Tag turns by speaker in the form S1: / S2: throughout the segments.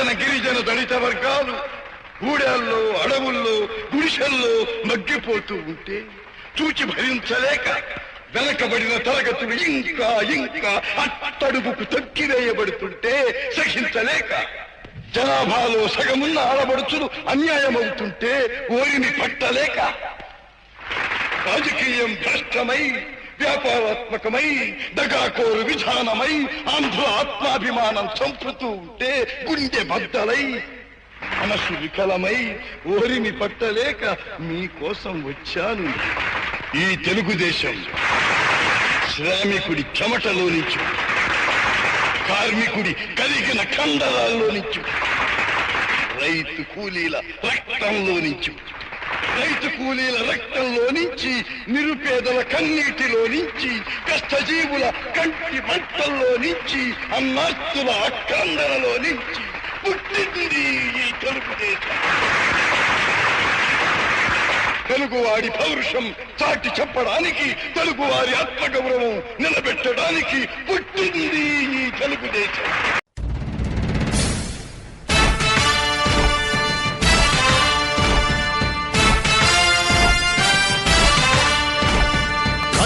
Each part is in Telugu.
S1: గిరిజన గిరిజన దళిత వర్గాలు ఊడేల్లో అడవుల్లో గుడిసెల్లో మగ్గిపోతూ ఉంటే చూచి భరించలేక వెనకబడిన తరగతులు ఇంకా ఇంకా అట్టడుగుకు తగ్గివేయబడుతుంటే సహించలేక జనాభాలో సగమున్న ఆడబడుచులు అన్యాయమవుతుంటే ఓరిని పట్టలేక రాజకీయం భ్రష్టమై వ్యాపారాత్మకమై దగాకోరు విధానమై ఆంధ్ర ఆత్మాభిమానం చంపుతూ ఉంటే గుండె బద్దలై మనసు వికలమై ఓరిమి పట్టలేక మీకోసం వచ్చాను. ఈ తెలుగుదేశం శ్రామికుడి చెమటలో నుంచి కార్మికుడి కలిగిన కండరాల్లో నుంచి రైతు కూలీల రక్తంలో నుంచి రైతు కూలీల రక్తంలో నుంచి నిరుపేదల కన్నీటిలో నుంచి కష్టజీవుల కంటి మంటల్లో నుంచి అన్నాస్తుల అక్రందనలో నుంచి పుట్టింది ఈ తెలుగుదేశం తెలుగువాడి పౌరుషం చాటి చెప్పడానికి తెలుగువారి ఆత్మగౌరవం నిలబెట్టడానికి పుట్టింది ఈ తెలుగుదేశం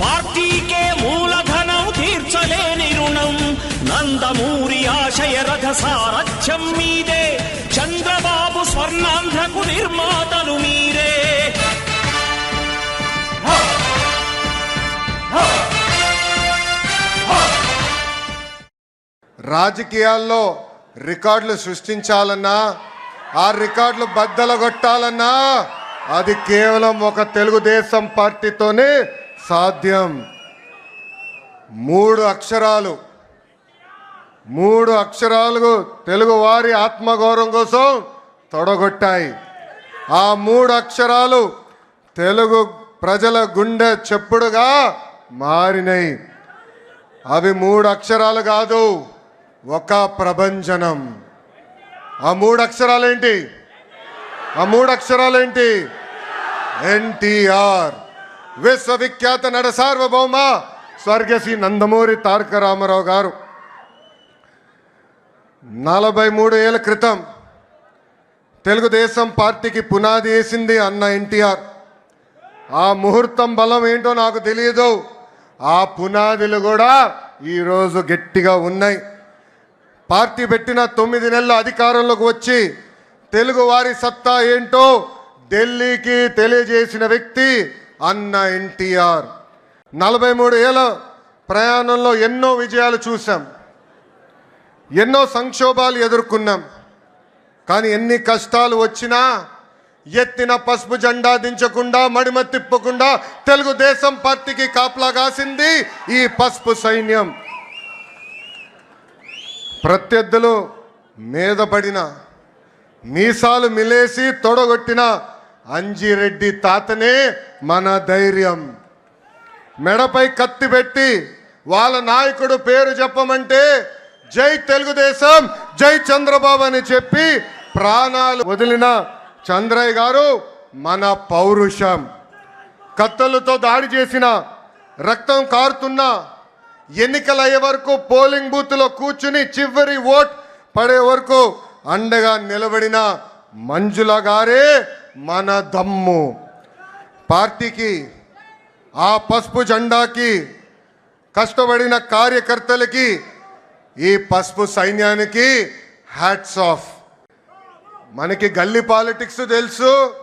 S2: పార్టీకే మూలధనం తీర్చలేని రుణం. నందమూరి ఆశయ రథ సారథ్యం మీదే. చంద్రబాబు స్వర్ణాంధ్రకు నిర్మాతలు మీరే.
S3: రాజకీయాల్లో రికార్డులు సృష్టించాలన్నా ఆ రికార్డులు బద్దలు కొట్టాలన్నా అది కేవలం ఒక తెలుగుదేశం పార్టీతోనే సాధ్యం. మూడు అక్షరాలు. మూడు అక్షరాలు తెలుగు వారి ఆత్మగౌరవం కోసం తొడగొట్టాయి. ఆ మూడు అక్షరాలు తెలుగు ప్రజల గుండె చెప్పుడుగా మారినాయి. అవి మూడు అక్షరాలు కాదు ఒక ప్రభంజనం. ఆ మూడు అక్షరాలేంటి? ఆ మూడు అక్షరాలేంటి? ఎన్టీఆర్. విశ్వవిఖ్యాత నడ సార్వభౌమ స్వర్గశ్రీ నందమూరి తారక రామారావు గారు. నలభై మూడు ఏళ్ళ క్రితం తెలుగుదేశం పార్టీకి పునాది వేసింది అన్న ఎన్టీఆర్. ఆ ముహూర్తం బలం ఏంటో నాకు తెలియదు ఆ పునాదులు కూడా ఈరోజు గట్టిగా ఉన్నాయి. పార్టీ పెట్టిన తొమ్మిది నెలల అధికారంలోకి వచ్చి తెలుగు వారి సత్తా ఏంటో ఢిల్లీకి తెలియజేసిన వ్యక్తి అన్న ఎన్టీఆర్. నలభై మూడు ఏళ్ళ ప్రయాణంలో ఎన్నో విజయాలు చూసాం ఎన్నో సంక్షోభాలు ఎదుర్కొన్నాం. కానీ ఎన్ని కష్టాలు వచ్చినా ఎత్తిన పసుపు జెండా దించకుండా మడిమ తిప్పకుండా తెలుగుదేశం పార్టీకి కాపలా కాసింది ఈ పసుపు సైన్యం. ప్రత్యర్థులు మీద పడిన మీసాలు మిలేసి తొడగొట్టిన అంజిరెడ్డి తాతనే మన ధైర్యం. మెడపై కత్తి పెట్టి వాళ్ళ నాయకుడు పేరు చెప్పమంటే జై తెలుగుదేశం జై చంద్రబాబు అని చెప్పి ప్రాణాలు వదిలిన చంద్రయ్య గారు మన పౌరుషం. కత్తలతో దాడి చేసిన రక్తం కారుతున్న ఎన్నికలు అయ్యే వరకు పోలింగ్ బూత్లో కూర్చుని చివరి ఓట్ పడే వరకు అండగా నిలబడిన మంజుల గారే మన దమ్ము. పార్టీకి ఆ పసుపు జెండాకి కష్టపడిన కార్యకర్తలకి ఈ పసుపు సైన్యానికి హ్యాట్స్ ఆఫ్. మనకి గల్లీ పాలిటిక్స్ తెలుసు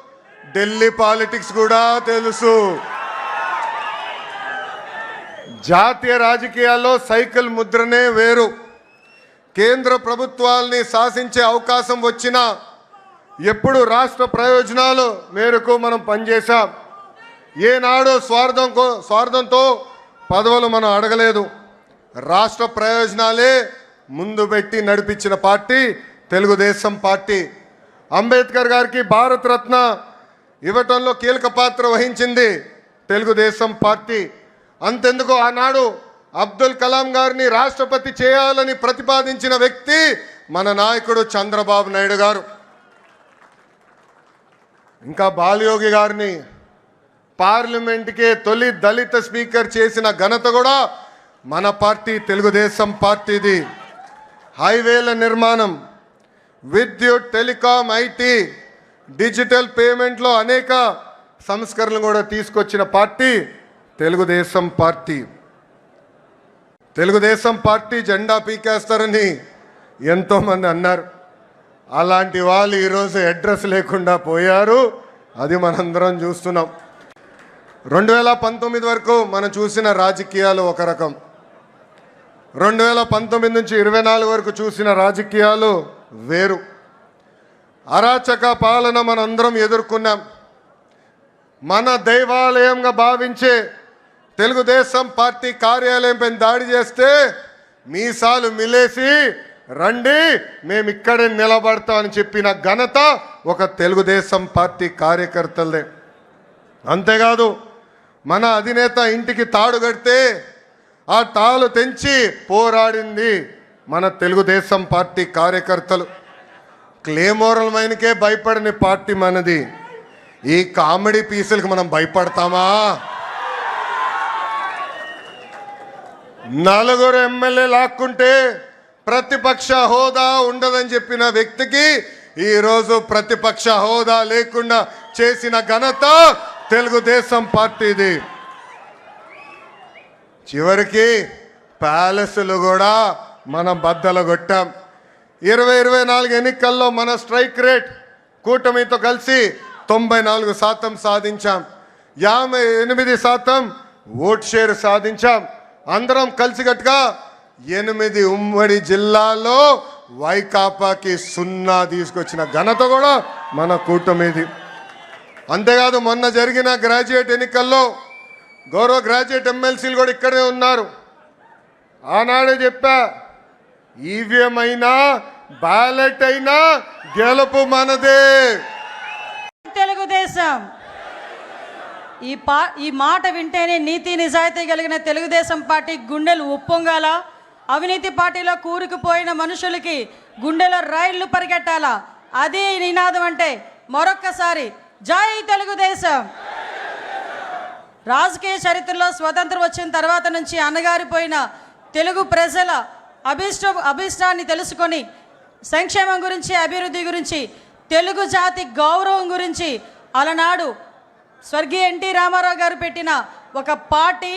S3: ఢిల్లీ పాలిటిక్స్ కూడా తెలుసు. జాతీయ రాజకీయాల్లో సైకిల్ ముద్రనే వేరు. కేంద్ర ప్రభుత్వాల్ని శాసించే అవకాశం వచ్చినా ఎప్పుడు రాష్ట్ర ప్రయోజనాలు మేరకు మనం పనిచేశాం. ఏనాడు స్వార్థం కో- స్వార్థంతో పదవులు మనం అడగలేదు. రాష్ట్ర ప్రయోజనాలే ముందు పెట్టి నడిపించిన పార్టీ తెలుగుదేశం పార్టీ. అంబేద్కర్ గారికి భారతరత్న ఇవ్వటంలో కీలక పాత్ర వహించింది తెలుగుదేశం పార్టీ. అంతెందుకు ఆనాడు అబ్దుల్ కలాం గారిని రాష్ట్రపతి చేయాలని ప్రతిపాదించిన వ్యక్తి మన నాయకుడు చంద్రబాబు నాయుడు గారు. ఇంకా బాలయోగి గారిని పార్లమెంట్కే తొలి దళిత స్పీకర్ చేసిన ఘనత కూడా మన పార్టీ తెలుగుదేశం పార్టీది. హైవేల నిర్మాణం విద్యుత్ టెలికాం ఐటీ డిజిటల్ పేమెంట్లో అనేక సంస్కరణలు కూడా తీసుకొచ్చిన party Telugu Desam party. Telugu Desam party జెండా పీకేస్తారని ఎంతోమంది అన్నారు. అలాంటి వాళ్ళు ఈరోజు అడ్రస్ లేకుండా పోయారు. అది మనందరం చూస్తున్నాం. రెండు వేల పంతొమ్మిది వరకు మనం చూసిన రాజకీయాలు ఒక రకం. రెండు వేల పంతొమ్మిది నుంచి ఇరవై నాలుగు వరకు చూసిన రాజకీయాలు వేరు. అరాచక పాలన మనందరం ఎదుర్కొన్నాం. మన దైవాలయంగా భావించే తెలుగుదేశం పార్టీ కార్యాలయంపై దాడి చేస్తే మీసాలు మిలేసి రండి మేము ఇక్కడే నిలబడతామని చెప్పిన ఘనత ఒక తెలుగుదేశం పార్టీ కార్యకర్తలదే. అంతేకాదు మన అధినేత ఇంటికి తాడు కడితే ఆ తాళు తెంచి పోరాడింది మన తెలుగుదేశం పార్టీ కార్యకర్తలు. క్లేమోరల్ మైనకే భయపడని పార్టీ మనది. ఈ కామెడీ పీసులకు మనం భయపడతామా? నలుగురు ఎమ్మెల్యే లాక్కుంటే ప్రతిపక్ష హోదా ఉండదని చెప్పిన వ్యక్తికి ఈరోజు ప్రతిపక్ష హోదా లేకుండా చేసిన ఘనత తెలుగుదేశం పార్టీది. చివరికి ప్యాలెస్లు కూడా మనం బద్దలు కొట్టాం. ఇరవై ఇరవై నాలుగు ఎన్నికల్లో మన స్ట్రైక్ రేట్ కూటమితో కలిసి తొంభై నాలుగు శాతం సాధించాం. యాభై ఎనిమిది శాతం ఓట్ షేర్ సాధించాం. అందరం కలిసికట్టుగా ఎనిమిది ఉమ్మడి జిల్లాలో వైకాపాకి సున్నా తీసుకొచ్చిన ఘనత కూడా మన కూటమిది. అంతేకాదు మొన్న జరిగిన గ్రాడ్యుయేట్ ఎన్నికల్లో గౌరవ గ్రాడ్యుయేట్ ఎమ్మెల్సీలు కూడా ఇక్కడే ఉన్నారు. ఆనాడే చెప్పా ఈవీఎం అయినా బ్యాలెట్ అయినా గెలుపు మనదే.
S4: తెలుగుదేశం. ఈ పా ఈ మాట వింటేనే నీతి నిజాయితీ కలిగిన తెలుగుదేశం పార్టీ గుండెలు ఉప్పొంగాల? అవినీతి పార్టీలో కూరుకుపోయిన మనుషులకి గుండెలో రైళ్ళు పరిగెట్టాలా? అది నినాదం అంటే మరొక్కసారి జై తెలుగుదేశం. రాజకీయ చరిత్రలో స్వతంత్రం వచ్చిన తర్వాత నుంచి అన్నగారిపోయిన తెలుగు ప్రజల అభిష్ట అభిష్టాన్ని తెలుసుకొని సంక్షేమం గురించి అభివృద్ధి గురించి తెలుగు జాతి గౌరవం గురించి అలనాడు స్వర్గీయ ఎన్టీ రామారావు గారు పెట్టిన ఒక పార్టీ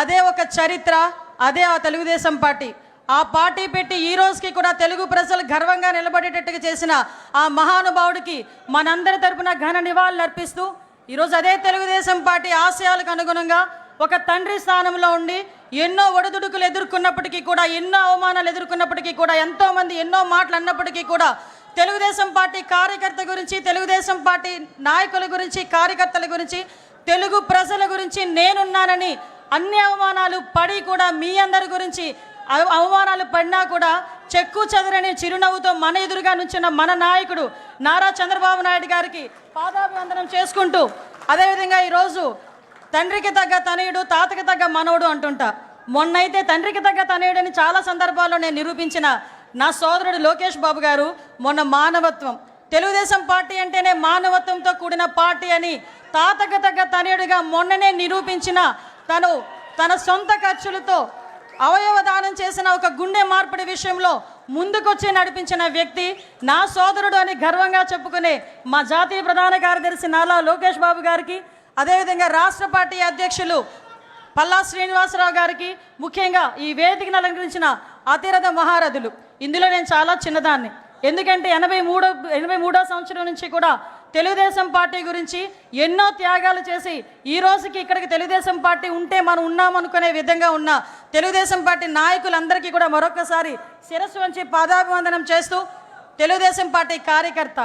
S4: అదే ఒక చరిత్ర. అదే ఆ తెలుగుదేశం పార్టీ. ఆ పార్టీ పెట్టి ఈ రోజుకి కూడా తెలుగు ప్రజలు గర్వంగా నిలబడేటట్టుగా చేసిన ఆ మహానుభావుడికి మనందరి తరపున ఘన నివాళులు అర్పిస్తూ ఈరోజు అదే తెలుగుదేశం పార్టీ ఆశయాలకు అనుగుణంగా ఒక తండ్రి స్థానంలో ఉండి ఎన్నో ఒడిదుడుకులు ఎదుర్కొన్నప్పటికీ కూడా ఎన్నో అవమానాలు ఎదుర్కొన్నప్పటికీ కూడా ఎంతోమంది ఎన్నో మాటలు అన్నప్పటికీ కూడా తెలుగుదేశం పార్టీ కార్యకర్త గురించి తెలుగుదేశం పార్టీ నాయకుల గురించి కార్యకర్తల గురించి తెలుగు ప్రజల గురించి నేనున్నానని అన్ని అవమానాలు పడి కూడా మీ అందరి గురించి అవ- అవమానాలు పడినా కూడా చెక్కు చెదరని చిరునవ్వుతో మన ఎదురుగా నుంచిన మన నాయకుడు నారా చంద్రబాబు నాయుడు గారికి పాదాభివందనం చేసుకుంటూ అదేవిధంగా ఈరోజు తండ్రికి తగ్గ తనయుడు తాతకి తగ్గ మనవుడు అంటుంటా. మొన్నైతే తండ్రికి తగ్గ తనయుడని చాలా సందర్భాల్లో నేను నిరూపించిన నా సోదరుడు లోకేష్ బాబు గారు మొన్న మానవత్వం. తెలుగుదేశం పార్టీ అంటేనే మానవత్వంతో కూడిన పార్టీ అని తాతకు తగ్గ తనయుడిగా మొన్ననే నిరూపించిన తను తన సొంత ఖర్చులతో అవయవ దానం చేసిన ఒక గుండె మార్పిడి విషయంలో ముందుకొచ్చి నడిపించిన వ్యక్తి నా సోదరుడు అని గర్వంగా చెప్పుకునే మా జాతీయ ప్రధాన కార్యదర్శి నాలా లోకేష్ బాబు గారికి అదేవిధంగా రాష్ట్ర పార్టీ అధ్యక్షులు పల్లా శ్రీనివాసరావు గారికి ముఖ్యంగా ఈ వేదికను అలంకరించిన అతిరథ మహారథులు. ఇందులో నేను చాలా చిన్నదాన్ని. ఎందుకంటే ఎనభై మూడో ఎనభై మూడో సంవత్సరం నుంచి కూడా తెలుగుదేశం పార్టీ గురించి ఎన్నో త్యాగాలు చేసి ఈ రోజుకి ఇక్కడికి తెలుగుదేశం పార్టీ ఉంటే మనం ఉన్నామనుకునే విధంగా ఉన్న తెలుగుదేశం పార్టీ నాయకులందరికీ కూడా మరొకసారి శిరస్సు వంచి పాదాభివందనం చేస్తూ తెలుగుదేశం పార్టీ కార్యకర్త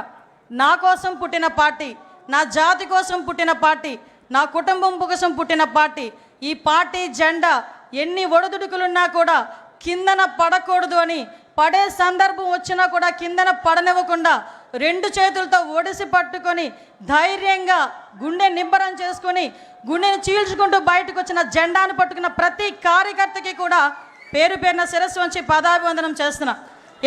S4: నా కోసం పుట్టిన పార్టీ నా జాతి కోసం పుట్టిన పార్టీ నా కుటుంబం కోసం పుట్టిన పార్టీ ఈ పార్టీ జెండా ఎన్ని ఒడిదుడుకులున్నా కూడా కిందన పడకూడదు అని పడే సందర్భం వచ్చినా కూడా కిందన పడనివ్వకుండా రెండు చేతులతో ఒడిసి పట్టుకొని ధైర్యంగా గుండె నిబ్బరం చేసుకొని గుండెని చీల్చుకుంటూ బయటకు వచ్చిన జెండాను పట్టుకున్న ప్రతి కార్యకర్తకి కూడా పేరు పేరున శిరస్సు వంచి పదాభివందనం చేస్తున్నా.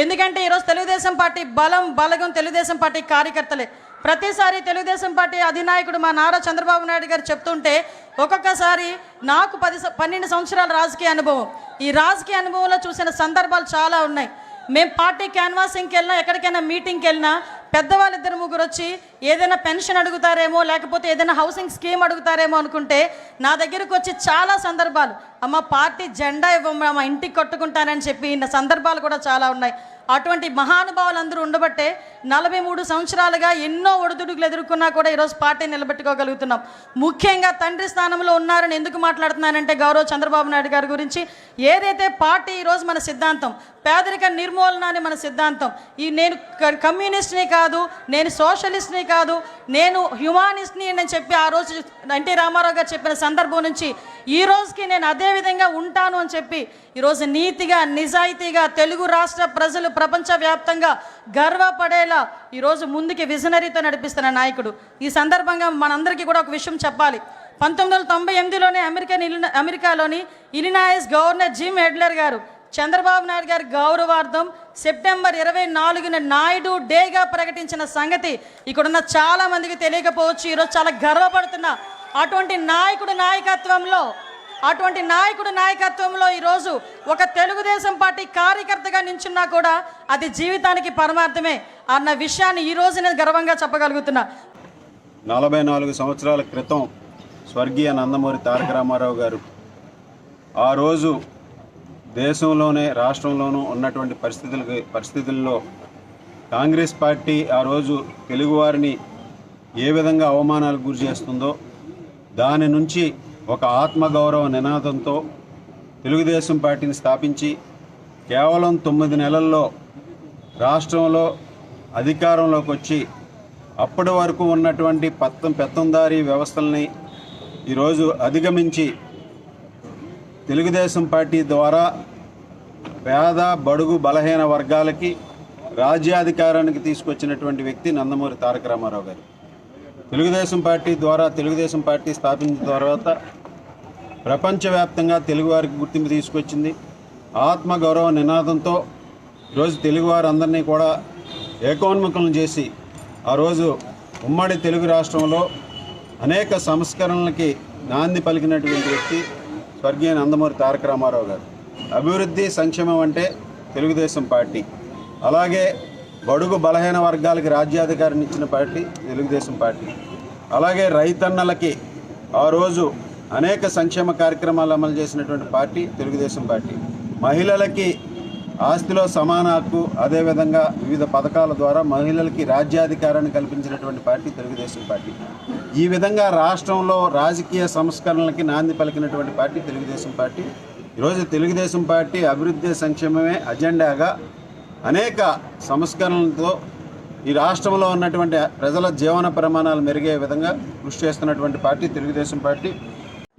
S4: ఎందుకంటే ఈరోజు తెలుగుదేశం పార్టీ బలం బలగం తెలుగుదేశం పార్టీ కార్యకర్తలే. ప్రతిసారి తెలుగుదేశం పార్టీ అధినాయకుడు మా నారా చంద్రబాబు నాయుడు గారు చెప్తుంటే ఒక్కొక్కసారి నాకు పది పన్నెండు సంవత్సరాల రాజకీయ అనుభవం. ఈ రాజకీయ అనుభవంలో చూసిన సందర్భాలు చాలా ఉన్నాయి. మేము పార్టీ క్యాన్వాసింగ్కి వెళ్ళినా ఎక్కడికైనా మీటింగ్కి వెళ్ళినా పెద్దవాళ్ళు ఇద్దరు ముగ్గురు వచ్చి ఏదైనా పెన్షన్ అడుగుతారేమో లేకపోతే ఏదైనా హౌసింగ్ స్కీమ్ అడుగుతారేమో అనుకుంటే నా దగ్గరకు వచ్చి చాలా సందర్భాలు. అమ్మ పార్టీ జెండా ఇవ్వమ్మ మా ఇంటికి కట్టుకుంటానని చెప్పి ఇన్న సందర్భాలు కూడా చాలా ఉన్నాయి. అటువంటి మహానుభావులు అందరూ ఉండబట్టే నలభై మూడు సంవత్సరాలుగా ఎన్నో ఒడిదుడుకులు ఎదుర్కొన్నా కూడా ఈరోజు పార్టీ నిలబెట్టుకోగలుగుతున్నాం. ముఖ్యంగా తండ్రి స్థానంలో ఉన్నారని ఎందుకు మాట్లాడుతున్నానంటే గౌరవ చంద్రబాబు నాయుడు గారి గురించి. ఏదైతే పార్టీ ఈరోజు మన సిద్ధాంతం పేదరిక నిర్మూలన అని మన సిద్ధాంతం. ఈ నేను కమ్యూనిస్ట్ని కాదు నేను సోషలిస్ట్ని కాదు నేను హ్యుమానిస్ట్ని అని చెప్పి ఆ రోజు ఎన్టీ రామారావు గారు చెప్పిన సందర్భం నుంచి ఈ రోజుకి నేను అదే విధంగా ఉంటాను అని చెప్పి ఈరోజు నీతిగా నిజాయితీగా తెలుగు రాష్ట్ర ప్రజలు ప్రపంచవ్యాప్తంగా గర్వపడేలా ఈరోజు ముందుకి విజనరీతో నడిపిస్తున్న నాయకుడు. ఈ సందర్భంగా మనందరికీ కూడా ఒక విషయం చెప్పాలి. పంతొమ్మిది వందల తొంభై ఎనిమిదిలోనే అమెరికన్ ఇలిన- అమెరికాలోని ఇలినాయస్ గవర్నర్ జిమ్ హెడ్లర్ గారు చంద్రబాబు నాయుడు గారి గౌరవార్థం సెప్టెంబర్ ఇరవై నాలుగున నాయుడు డేగా ప్రకటించిన సంగతి ఇక్కడున్న చాలామందికి తెలియకపోవచ్చు. ఈరోజు చాలా గర్వపడుతున్నా అటువంటి నాయకుడు నాయకత్వంలో అటువంటి నాయకుడు నాయకత్వంలో ఈరోజు ఒక తెలుగుదేశం పార్టీ కార్యకర్తగా నించున్నా కూడా అది జీవితానికి పరమార్థమే అన్న విషయాన్ని ఈరోజు నేను గర్వంగా చెప్పగలుగుతున్నా.
S5: నలభై నాలుగు సంవత్సరాల క్రితం స్వర్గీయ నందమూరి తారక రామారావు గారు ఆ రోజు దేశంలోనే రాష్ట్రంలోనూ ఉన్నటువంటి పరిస్థితులకి పరిస్థితుల్లో కాంగ్రెస్ పార్టీ ఆ రోజు తెలుగువారిని ఏ విధంగా అవమానాలకు గురి చేస్తుందో దాని నుంచి ఒక ఆత్మగౌరవ నినాదంతో తెలుగుదేశం పార్టీని స్థాపించి కేవలం తొమ్మిది నెలల్లో రాష్ట్రంలో అధికారంలోకి వచ్చి అప్పటి వరకు ఉన్నటువంటి పత్తం పెత్తందారీ వ్యవస్థల్ని ఈరోజు అధిగమించి తెలుగుదేశం పార్టీ ద్వారా పేద బడుగు బలహీన వర్గాలకి రాజ్యాధికారానికి తీసుకొచ్చినటువంటి వ్యక్తి నందమూరి తారక రామారావు గారు. తెలుగుదేశం పార్టీ ద్వారా తెలుగుదేశం పార్టీ స్థాపించిన తర్వాత ప్రపంచవ్యాప్తంగా తెలుగువారికి గుర్తింపు తీసుకొచ్చింది. ఆత్మగౌరవ నినాదంతో ఈరోజు తెలుగువారందరినీ కూడా ఏకోన్ముఖులను చేసి ఆ రోజు ఉమ్మడి తెలుగు రాష్ట్రంలో అనేక సంస్కరణలకి నాంది పలికినటువంటి వ్యక్తి స్వర్గీయ నందమూరి తారక రామారావు గారు. అభివృద్ధి సంక్షేమం అంటే తెలుగుదేశం పార్టీ. అలాగే బడుగు బలహీన వర్గాలకి రాజ్యాధికారిని ఇచ్చిన పార్టీ తెలుగుదేశం పార్టీ. అలాగే రైతన్నలకి ఆ రోజు అనేక సంక్షేమ కార్యక్రమాలు అమలు చేసినటువంటి పార్టీ తెలుగుదేశం పార్టీ. మహిళలకి ఆస్తిలో సమాన హక్కు అదేవిధంగా వివిధ పథకాల ద్వారా మహిళలకి రాజ్యాధికారాన్ని కల్పించినటువంటి పార్టీ తెలుగుదేశం పార్టీ. ఈ విధంగా రాష్ట్రంలో రాజకీయ సంస్కరణలకి నాంది పలికినటువంటి పార్టీ తెలుగుదేశం పార్టీ. ఈరోజు తెలుగుదేశం పార్టీ అభివృద్ధి సంక్షేమమే అజెండాగా అనేక సంస్కరణలతో ఈ రాష్ట్రంలో ఉన్నటువంటి ప్రజల జీవన ప్రమాణాలు మెరుగే విధంగా కృషి చేస్తున్నటువంటి పార్టీ తెలుగుదేశం పార్టీ.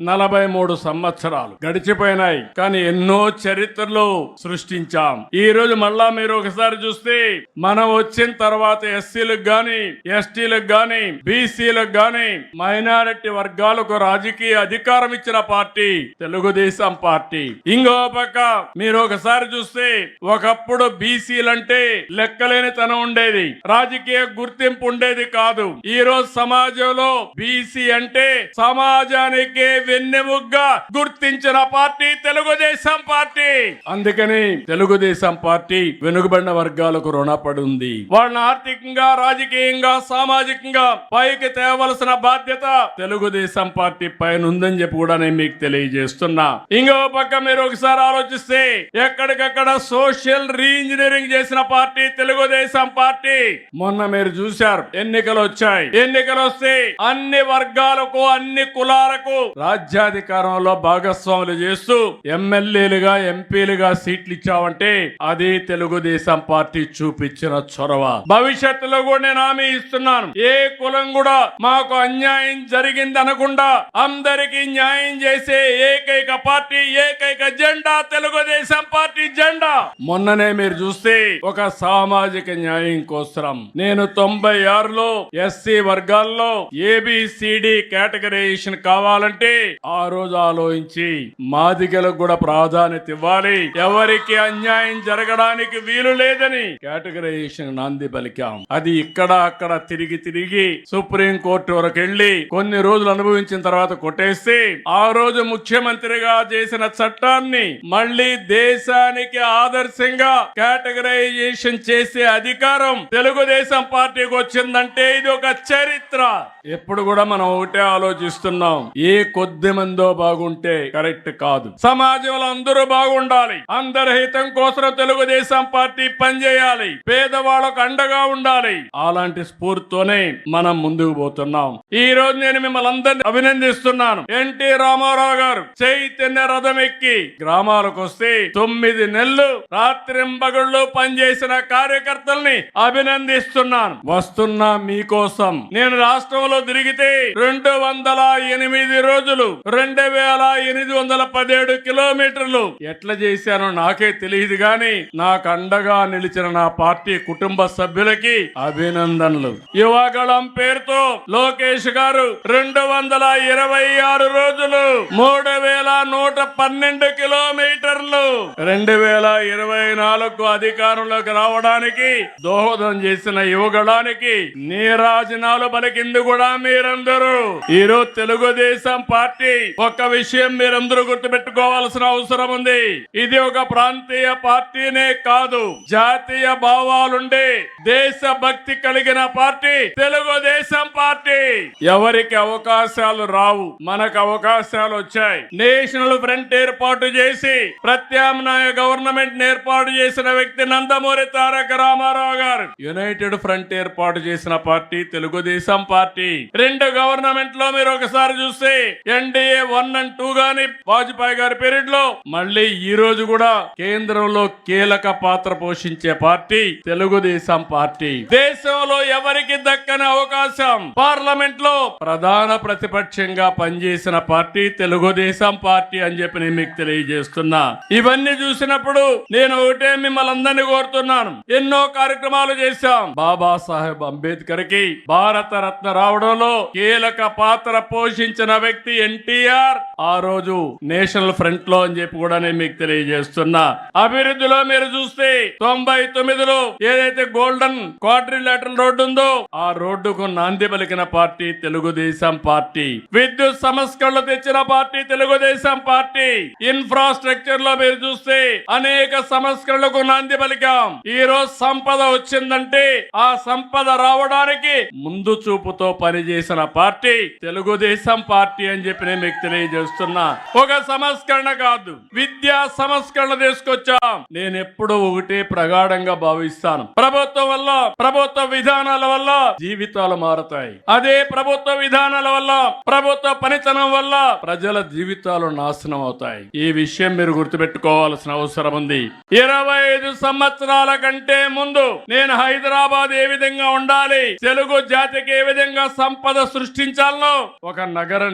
S6: నలభై మూడు సంవత్సరాలు గడిచిపోయినాయి. కానీ ఎన్నో చరిత్రలు సృష్టించాం. ఈ రోజు మళ్ళా మీరు ఒకసారి చూస్తే మనం వచ్చిన తర్వాత ఎస్సీలకు గాని ఎస్టీలకు గాని బీసీలకు గాని మైనారిటీ వర్గాలకు రాజకీయ అధికారం ఇచ్చిన పార్టీ తెలుగుదేశం పార్టీ. ఇంకో పక్క మీరు ఒకసారి చూస్తే ఒకప్పుడు బీసీలంటే లెక్కలేని తనం ఉండేది. రాజకీయ గుర్తింపు ఉండేది కాదు. ఈ రోజు సమాజంలో బీసీ అంటే సమాజానికి వెన్నెముగ్గా గుర్తించిన పార్టీ తెలుగుదేశం పార్టీ. అందుకని తెలుగుదేశం పార్టీ వెనుకబడిన వర్గాలకు రుణపడి ఉంది వాళ్ళని ఆర్థికంగా రాజకీయంగా సామాజికంగా పైకి తేవలసిన బాధ్యత తెలుగుదేశం పార్టీ పైన ఉందని చెప్పి కూడా నేను మీకు తెలియజేస్తున్నా. ఇంకో పక్క మీరు ఒకసారి ఆలోచిస్తే ఎక్కడికక్కడ సోషల్ రీఇంజనీరింగ్ చేసిన పార్టీ తెలుగుదేశం పార్టీ. మొన్న మీరు చూశారు ఎన్నికలు వచ్చాయి. ఎన్నికలు వస్తే అన్ని వర్గాలకు అన్ని కులాలకు రాజ్యాధికారంలో భాగస్వాములు చేస్తూ ఎమ్మెల్యేలుగా ఎంపీలుగా సీట్లు ఇచ్చావంటే అది తెలుగుదేశం పార్టీ చూపించిన చొరవ. భవిష్యత్తులో కూడా నేను హామీ ఇస్తున్నాను. ఏ కులం కూడా మాకు అన్యాయం జరిగింది అనకుండా అందరికీ న్యాయం చేసే ఏకైక పార్టీ ఏకైక జెండా తెలుగుదేశం పార్టీ జెండా. మొన్ననే మీరు చూస్తే ఒక సామాజిక న్యాయం కోసం నేను తొంభై ఆరులో ఎస్సీ వర్గాల్లో ఏబిసిడి కేటగరైజేషన్ కావాలంటే ఆ రోజు ఆలోచించి మాదిగలకు కూడా ప్రాధాన్యత ఇవ్వాలి. ఎవరికి అన్యాయం జరగడానికి వీలు లేదని కేటగరైజేషన్ నాంది పలికాం. అది ఇక్కడ అక్కడ తిరిగి తిరిగి సుప్రీం కోర్టు వరకు వెళ్ళి కొన్ని రోజులు అనుభవించిన తర్వాత కొట్టేస్తే ఆ రోజు ముఖ్యమంత్రిగా చేసిన చట్టాన్ని మళ్ళీ దేశానికి ఆదర్శంగా కేటగరైజేషన్ చేసే అధికారం తెలుగుదేశం పార్టీకి వచ్చిందంటే ఇది ఒక చరిత్ర. ఎప్పుడు కూడా మనం ఒకటే ఆలోచిస్తున్నాం. ఏ కొద్ది మందో బాగుంటే కరెక్ట్ కాదు. సమాజంలో అందరూ బాగుండాలి. అందరి హితం కోసం తెలుగుదేశం పార్టీ పనిచేయాలి. పేదవాళ్ళకు అండగా ఉండాలి. అలాంటి స్ఫూర్తితోనే మనం ముందుకు పోతున్నాం. ఈ రోజు నేను మిమ్మల్ని అందరినీ అభినందిస్తున్నాను. ఎన్టీ రామారావు గారు చైతన్య రథం ఎక్కి గ్రామాలకు వస్తే తొమ్మిది నెలలు రాత్రింబగుళ్ళు పనిచేసిన కార్యకర్తల్ని అభినందిస్తున్నాను. వస్తున్నా మీకోసం. నేను రాష్ట్రంలో తిరిగితే రెండు వందల ఎనిమిది రోజులు రెండు వేల ఎనిమిది వందల పదిహేడు కిలోమీటర్లు. ఎట్లా చేశానో నాకే తెలియదు గాని నాకు అండగా నిలిచిన నా పార్టీ కుటుంబ సభ్యులకి అభినందనలు. యువగళం పేరుతో లోకేష్ గారు రెండు వందల ఇరవై ఆరు రోజులు మూడు వేల నూట పన్నెండు కిలోమీటర్లు. రెండు వేల ఇరవై నాలుగు అధికారంలోకి రావడానికి దోహదం చేసిన యువగళానికి నీరాజనాలు పలికింది కూడా మీరందరూ. ఈరోజు తెలుగుదేశం పార్టీ ఒక విషయం మీరందరూ గుర్తుపెట్టుకోవాల్సిన అవసరం ఉంది. ఇది ఒక ప్రాంతీయ పార్టీనే కాదు. జాతీయ భావాలుండే దేశ భక్తి కలిగిన పార్టీ తెలుగుదేశం పార్టీ. ఎవరికి అవకాశాలు రావు మనకు అవకాశాలు వచ్చాయి. నేషనల్ ఫ్రంట్ ఏర్పాటు చేసి ప్రత్యామ్నాయ గవర్నమెంట్ ఏర్పాటు చేసిన వ్యక్తి నందమూరి తారక రామారావు గారు. యునైటెడ్ ఫ్రంట్ ఏర్పాటు చేసిన పార్టీ తెలుగుదేశం పార్టీ. రెండు గవర్నమెంట్లో మీరు ఒకసారి చూస్తే ఎన్డీఏ వన్ అండ్ టూ గాని వాజ్పేయి గారి పీరియడ్లో మళ్ళీ ఈ రోజు కూడా కేంద్రంలో కీలక పాత్ర పోషించే పార్టీ తెలుగుదేశం పార్టీ. దేశంలో ఎవరికి దక్కని అవకాశం? పార్లమెంట్లో ప్రధాన ప్రతిపక్షంగా పనిచేసిన పార్టీ తెలుగుదేశం పార్టీ అని చెప్పి నేను మీకు తెలియజేస్తున్నా. ఇవన్నీ చూసినప్పుడు నేను ఒకటే మిమ్మల్ని అందరినీ కోరుతున్నాను. ఎన్నో కార్యక్రమాలు చేశాం. బాబా సాహెబ్ అంబేద్కర్కి భారత రత్న రావడంలో కీలక పాత్ర పోషించిన వ్యక్తి ఎన్టీఆర్ ఆ రోజు నేషనల్ ఫ్రంట్లో అని చెప్పి కూడా నేను మీకు తెలియజేస్తున్నా. అభివృద్ధిలో మీరు చూస్తే తొంభై తొమ్మిదిలో ఏదైతే గోల్డెన్ క్వాడ్రిలేటరల్ రోడ్డు ఉందో ఆ రోడ్డుకు నాంది పలికిన పార్టీ తెలుగుదేశం పార్టీ. విద్యుత్ సంస్కరణలు తెచ్చిన పార్టీ తెలుగుదేశం పార్టీ. ఇన్ఫ్రాస్ట్రక్చర్లో మీరు చూస్తే అనేక సంస్కరణలకు నాంది పలికాం. ఈ రోజు సంపద వచ్చిందంటే ఆ సంపద రావడానికి ముందు చూపుతో పనిచేసిన పార్టీ తెలుగుదేశం పార్టీ అని చెప్పి నేను మీకు తెలియజేస్తున్నా. ఒక సంస్కరణ కాదు విద్యా సంస్కరణ తీసుకొచ్చాం. నేను ఎప్పుడూ ఒకటే ప్రగాఢంగా భావిస్తాను. ప్రభుత్వం వల్ల ప్రభుత్వ విధానాల వల్ల జీవితాలు మారతాయి. అదే ప్రభుత్వ విధానాల వల్ల ప్రభుత్వ పనితనం వల్ల ప్రజల జీవితాలు నాశనం అవుతాయి. ఈ విషయం మీరు గుర్తుపెట్టుకోవాల్సిన అవసరం ఉంది. ఇరవై ఐదు సంవత్సరాల కంటే ముందు నేను హైదరాబాద్ ఏ విధంగా ఉండాలి తెలుగు జాతికి ఏ విధంగా సంపద సృష్టించాలనో ఒక నగర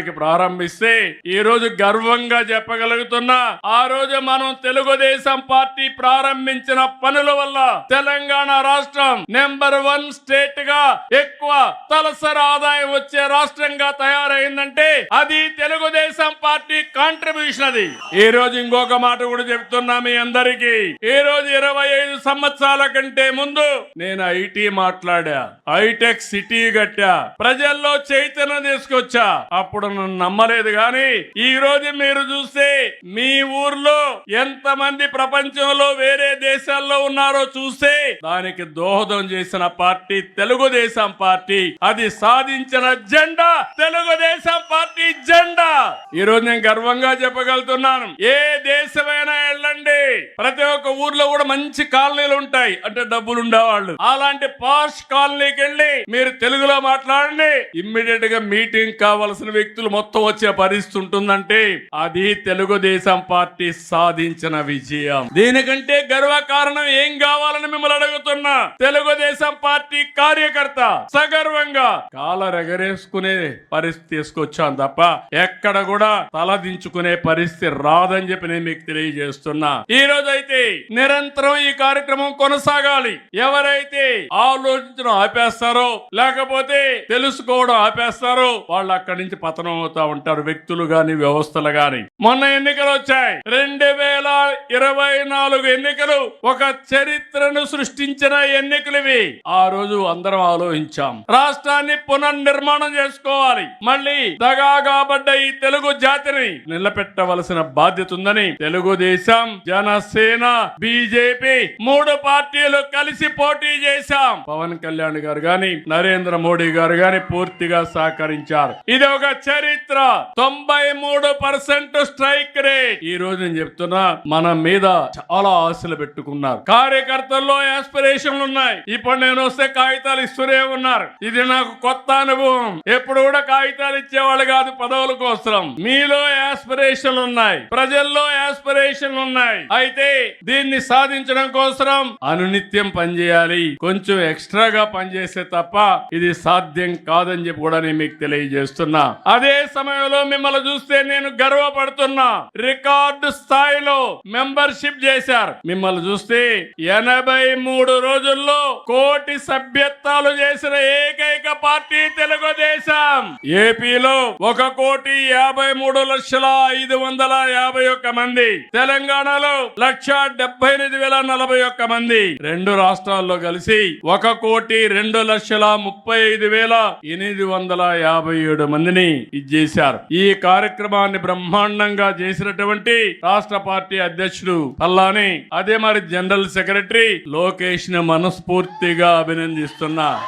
S6: నిర్మాణానికి ప్రారంభిస్తే ఈ రోజు గర్వంగా చెప్పగలుగుతున్నా ఆ రోజు మనం తెలుగుదేశం పార్టీ ప్రారంభించిన పనుల వల్ల తెలంగాణ రాష్ట్రం నెంబర్ వన్ స్టేట్గా ఎక్కువ తలసరి ఆదాయం వచ్చే రాష్ట్రంగా తయారైందంటే అది తెలుగుదేశం పార్టీ కాంట్రిబ్యూషన్ అది. ఈ రోజు ఇంకొక మాట కూడా చెప్తున్నా మీ అందరికీ. ఈ రోజు ఇరవై ఐదు సంవత్సరాల కంటే ముందు నేను ఐటీ మాట్లాడా హైటెక్ సిటీ కట్టా ప్రజల్లో చైతన్యం తీసుకొచ్చా అప్పుడు నన్ను నమ్మలేదు గాని ఈ రోజు మీరు చూస్తే మీ ఊర్లో ఎంత మంది ప్రపంచంలో వేరే దేశాల్లో ఉన్నారో చూస్తే దానికి దోహదం చేసిన పార్టీ తెలుగుదేశం పార్టీ. అది సాధించిన జెండా తెలుగుదేశం పార్టీ జెండా. ఈ రోజు నేను గర్వంగా చెప్పగలుగుతున్నాను. ఏ దేశమైనా వెళ్ళండి. ప్రతి ఒక్క ఊర్లో కూడా మంచి కాలనీలు ఉంటాయి. అంటే డబ్బులు ఉండేవాళ్ళు. అలాంటి పాష్ కాలనీకి వెళ్ళి మీరు తెలుగులో మాట్లాడండి. ఇమ్మీడియట్గా మీటింగ్ కావాల్సిన వ్యక్తులు మొత్తం వచ్చే పరిస్థితి ఉంటుందంటే అది తెలుగుదేశం పార్టీ సాధించిన విజయం. దీనికంటే గర్వ కారణం ఏం కావాలని మిమ్మల్ని అడుగుతున్నా. తెలుగుదేశం పార్టీ కార్యకర్త సగర్వంగా కాలరెగరేసుకునే పరిస్థితి తీసుకొచ్చాం తప్ప ఎక్కడ కూడా తలదించుకునే పరిస్థితి రాదని చెప్పి నేను మీకు తెలియజేస్తున్నా. ఈ రోజు అయితే నిరంతరం ఈ కార్యక్రమం కొనసాగాలి. ఎవరైతే ఆలోచించడం ఆపేస్తారో లేకపోతే తెలుసుకోవడం ఆపేస్తారో వాళ్ళు అక్కడి నుంచి పతనం అవుతా ఉంటారు వ్యక్తులు గాని వ్యవస్థలు గాని. మొన్న ఎన్నికలు వచ్చాయి. రెండు వేల ఇరవై నాలుగు ఎన్నికలు ఒక చరిత్రను సృష్టించిన ఎన్నికలు ఇవి. ఆ రోజు అందరం ఆలోచించాం. రాష్ట్రాన్ని పునర్నిర్మాణం చేసుకోవాలి. మళ్ళీ దగా కాబడ్డ ఈ తెలుగు జాతిని నిలబెట్టవలసిన బాధ్యత ఉందని తెలుగుదేశం జనసేన బీజేపీ మూడు పార్టీలు కలిసి పోటీ చేశాం. పవన్ కళ్యాణ్ గారు గాని నరేంద్ర మోడీ గారు గాని పూర్తిగా సహకరించారు. ఇది ఒక చరిత్ర. తొంభై మూడు పర్సెంట్ స్ట్రైక్ రేట్. ఈ రోజు నేను చెప్తున్నా మన మీద చాలా ఆశలు పెట్టుకున్నారు. కార్యకర్తల్లో ఆస్పిరేషన్లు ఉన్నాయి. ఇప్పుడు నేను వస్తే కాగితాలు ఇస్తూనే ఉన్నారు. ఇది నాకు కొత్త అనుభవం. ఎప్పుడు కూడా కాగితాలు ఇచ్చేవాళ్ళు కాదు పదవుల కోసం. మీలో ఆస్పిరేషన్లు ఉన్నాయి. ప్రజల్లో ఆస్పిరేషన్లు ఉన్నాయి. అయితే దీన్ని సాధించడం కోసం అనునిత్యం పనిచేయాలి. కొంచెం ఎక్స్ట్రాగా పనిచేస్తే తప్ప ఇది సాధ్యం కాదని చెప్పి కూడా నేను మీకు తెలియజేస్తున్నా. అదే సమయంలో మిమ్మల్ని చూస్తే నేను గర్వపడుతున్నా. రికార్డు స్థాయిలో మెంబర్షిప్ చేశారు. మిమ్మల్ని చూస్తే ఎనభై మూడు రోజుల్లో కోటి సభ్యత్వాలు చేసిన ఏకైక పార్టీ తెలుగుదేశం. ఏపీలో ఒక కోటి యాభై మూడు లక్షల ఐదు వందల యాభై ఒక్క మంది. తెలంగాణలో లక్ష డెబ్బై ఎనిమిది వేల నలభై ఒక్క మంది. రెండు రాష్ట్రాల్లో కలిసి ఒక కోటి రెండు లక్షల ముప్పై ఐదు వేల ఎనిమిది వందల యాభై ఏడు మందిని చేశారు. ఈ కార్యక్రమాన్ని బ్రహ్మాండంగా చేసినటువంటి రాష్ట్ర పార్టీ అధ్యక్షుడు పల్లాని అదే మరి జనరల్ సెక్రటరీ లోకేష్ని మనస్ఫూర్తిగా అభినందిస్తున్నా.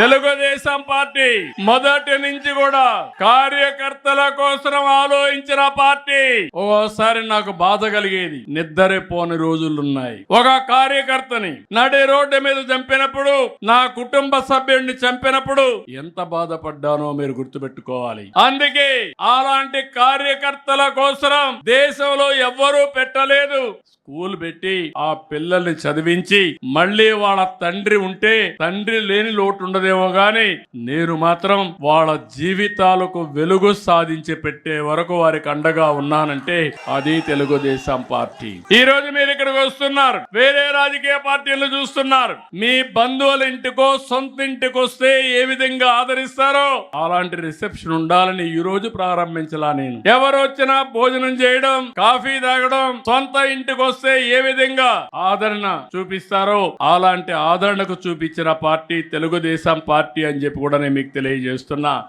S6: తెలుగుదేశం పార్టీ మొదటి నుంచి కూడా కార్యకర్తల కోసం ఆలోచించిన పార్టీ. ఓసారి నాకు బాధ కలిగేది. నిద్రపోని రోజులున్నాయి. ఒక కార్యకర్తని నడి రోడ్డు మీద చంపినప్పుడు నా కుటుంబ సభ్యుడిని చంపినప్పుడు ఎంత బాధపడ్డానో మీరు గుర్తుపెట్టుకోవాలి. అందుకే అలాంటి కార్యకర్తల కోసం దేశంలో ఎవ్వరూ పెట్టలేదు. స్కూల్ పెట్టి ఆ పిల్లల్ని చదివించి మళ్ళీ వాళ్ళ తండ్రి ఉంటే తండ్రి లేని లోటు ఉండదేమో గాని నేను మాత్రం వాళ్ళ జీవితాలకు వెలుగు సాధించి పెట్టే వరకు వారికి అండగా ఉన్నానంటే అది తెలుగుదేశం పార్టీ. ఈ రోజు మీరు ఇక్కడికి వస్తున్నారు. వేరే రాజకీయ పార్టీలు చూస్తున్నారు. మీ బంధువుల ఇంటికో సొంత ఇంటికి వస్తే ఏ విధంగా ఆదరిస్తారో అలాంటి రిసెప్షన్ ఉండాలని ఈ రోజు ప్రారంభించలా నేను. ఎవరు వచ్చినా భోజనం చేయడం కాఫీ తాగడం సొంత ఇంటికి వస్తే ఏ విధంగా ఆదరణ చూపిస్తారో అలాంటి ఆదరణకు చూపించిన పార్టీ తెలుగుదేశం పార్టీ అని చెప్పి కూడా నేను మీకు తెలియజేస్తున్నా.